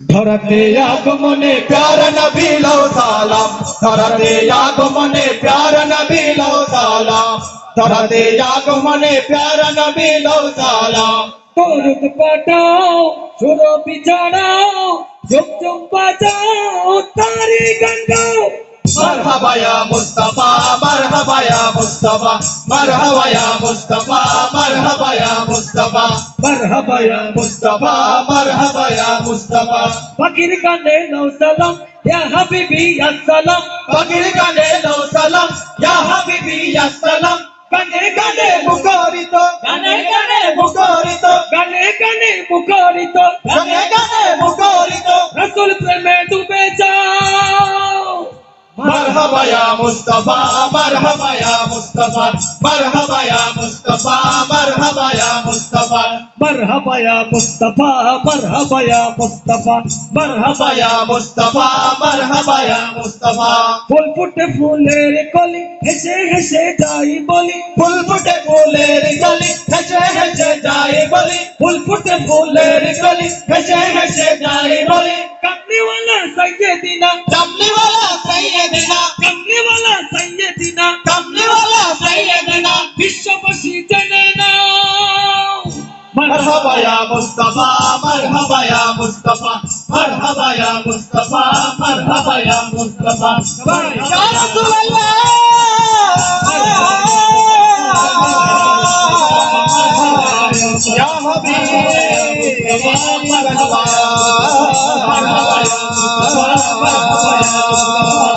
धरते आगमने प्यार नबी लो सालाम धरते आगमने प्यार नबी लो सालाम धरते आगमने प्यार नबी लो सालाम तोरुत पटाओ छोरो बिछड़ाओ झुम झुम बजाओ तारी गंगाओ। मरहबा या मुस्तफ़ा मरहबा या मुस्तफ़ा मरहबा या मुस्तफ़ा मरहबा या मुस्तफ़ा। মারহাবা ইয়া মুস্তাফা মারহাবা ইয়া মুস্তাফা। পাখির কানে নাও সালাম ইয়া হাবিবি ইয়া সালাম। পাখির কানে নাও সালাম ইয়া হাবিবি ইয়া সালাম। কানে কানে মুখরিত কানে কানে প্রেমে ডুবে مرحبا يا مصطفى مرحبا يا مصطفى مرحبا يا مصطفى مرحبا يا مصطفى مرحبا يا مصطفى مرحبا يا مصطفى مرحبا يا مصطفى مرحبا يا مصطفى ফুল ফুটে ফুলের কলি হেসে হেসে যাই বলি ফুল ফুটে ফুলের কলি হেসে হেসে যাই বলি ফুল ফুটে ফুলের কলি হেসে হেসে যাই বলি কামলিওয়ালা সাইয়েদিনা কামলিওয়ালা সাইয়েদিনা বিশ্ববাসী জেনে নাও مرحبا يا مصطفى مرحبا يا مصطفى مرحبا يا مصطفى مرحبا يا مصطفى يا رسول الله يا حبيب مرحبا مرحبا يا مصطفى مرحبا يا مصطفى